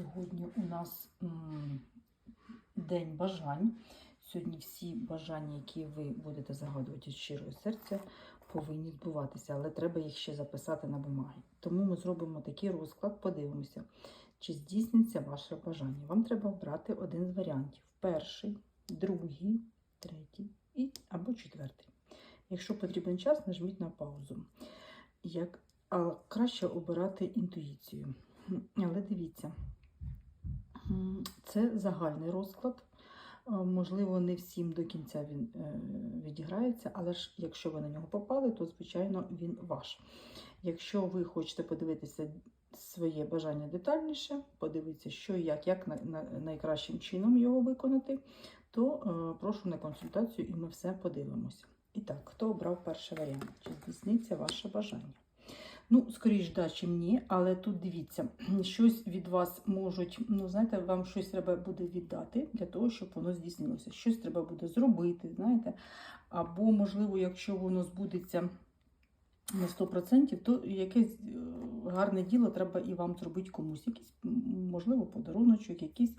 Сьогодні у нас день бажань. Сьогодні всі бажання, які ви будете загадувати з щирого серця, повинні збуватися, але треба їх ще записати на бумагі. Тому ми зробимо такий розклад, подивимося, чи здійсниться ваше бажання. Вам треба обрати один з варіантів: перший, другий, третій і або четвертий. Якщо потрібен час, нажміть на паузу. Як, а краще обирати інтуїцію. Але дивіться, це загальний розклад. Е, Можливо, не всім до кінця він е, відіграється, але ж якщо ви на нього попали, то звичайно він ваш. Якщо ви хочете подивитися своє бажання детальніше, подивитися, що і як, як на, на, найкращим чином його виконати, то е, прошу на консультацію і ми все подивимося. І так, хто обрав перший варіант? Чи здійсниться ваше бажання? Ну, скоріш, да, чим ні, але тут дивіться, щось від вас можуть, ну, знаєте, вам щось треба буде віддати для того, щоб воно здійснилося. Щось треба буде зробити, знаєте. Або, можливо, якщо воно збудеться на 100%, то якесь е, гарне діло треба і вам зробити комусь. Якийсь, можливо, подаруночок, якийсь,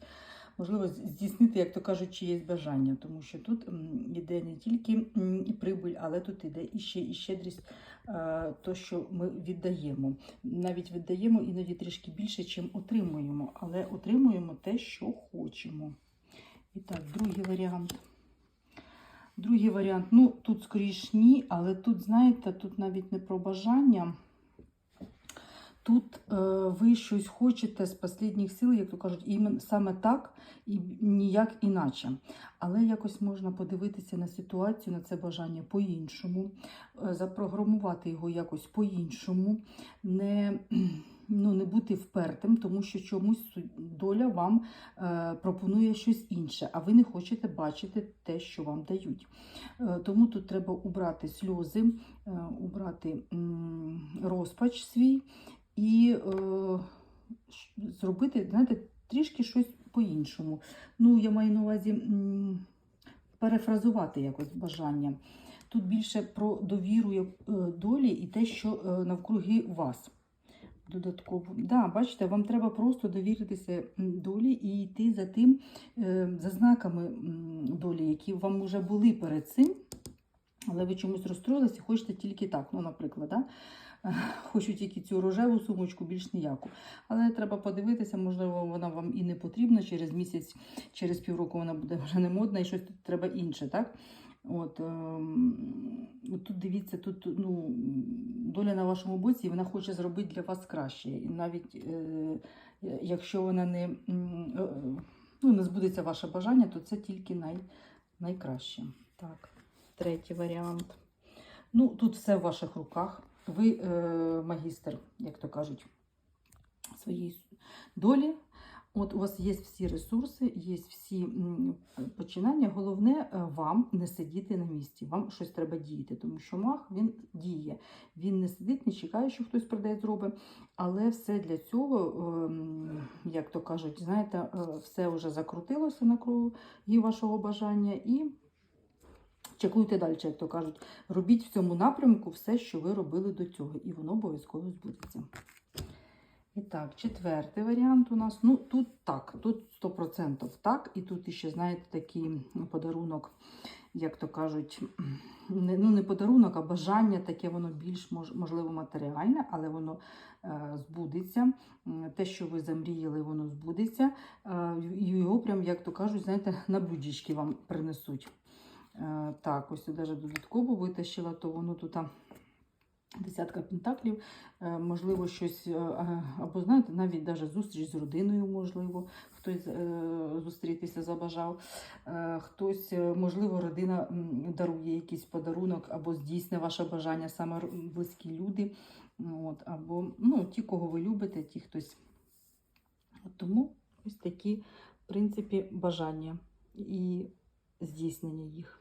можливо, здійснити, як то кажуть, чиєсь бажання. Тому що тут м, іде не тільки і прибуль, але тут іде і ще і щедрість, е, то, що ми віддаємо. Навіть віддаємо іноді трішки більше, чим отримуємо, але отримуємо те, що хочемо. І так, другий варіант. Другий варіант, ну тут скоріш ні, але тут, знаєте, тут навіть не про бажання. Тут е, ви щось хочете з останніх сил, як то кажуть, імен, саме так і ніяк іначе. Але якось можна подивитися на ситуацію, на це бажання по-іншому, е, запрограмувати його якось по-іншому, не, ну, не бути впертим, тому що чомусь доля вам е, пропонує щось інше, а ви не хочете бачити те, що вам дають. Е, Тому тут треба убрати сльози, е, убрати м, розпач свій і е, зробити, знаєте, трішки щось по-іншому. Ну, я маю на увазі перефразувати якось бажання. Тут більше про довіру е, долі і те, що е, навкруги вас. Додатково. Да, бачите, вам треба просто довіритися долі і йти за тим, е, за знаками долі, які вам вже були перед цим, але ви чомусь розстроїлися і хочете тільки так. Ну, наприклад, да? Хочу тільки цю рожеву сумочку, більш ніяку. Але треба подивитися, можливо, вона вам і не потрібна. Через місяць, через півроку вона буде вже не модна і щось тут треба інше, так? От, ем, тут дивіться, тут ну, доля на вашому боці, і вона хоче зробити для вас краще. І навіть е, якщо вона не, е, ну, не збудеться ваше бажання, то це тільки най, найкраще. Так, третій варіант. Ну, тут все в ваших руках. Ви е, магістр, як то кажуть, своєї долі. От у вас є всі ресурси, є всі починання. Головне е, вам не сидіти на місці. Вам щось треба діяти, тому що маг він діє. Він не сидить, не чекає, що хтось прийде зробить. Але все для цього, ем, як то кажуть, знаєте, е, все вже закрутилося на кругі вашого бажання і. Чекуйте далі, як то кажуть. Робіть в цьому напрямку все, що ви робили до цього, і воно обов'язково збудеться. І так, четвертий варіант у нас. Ну, тут так, тут 100% так. І тут ще, знаєте, такий подарунок, як то кажуть, не, ну не подарунок, а бажання таке, воно більш можливо матеріальне, але воно е, збудеться. Те, що ви замріяли, воно збудеться. Е, його прям, як то кажуть, знаєте, на блюдечки вам принесуть. Е, Так, ось навіть додатково витащила, то воно тут десятка пентаклів, Е, можливо, щось, е, або знаєте, навіть навіть зустріч з родиною, можливо, хтось зустрітися забажав. Хтось, можливо, родина дарує якийсь подарунок, або здійсне ваше бажання, саме близькі люди. От, або ну, ті, кого ви любите, ті хтось. Тому ось такі, в принципі, бажання і здійснення їх.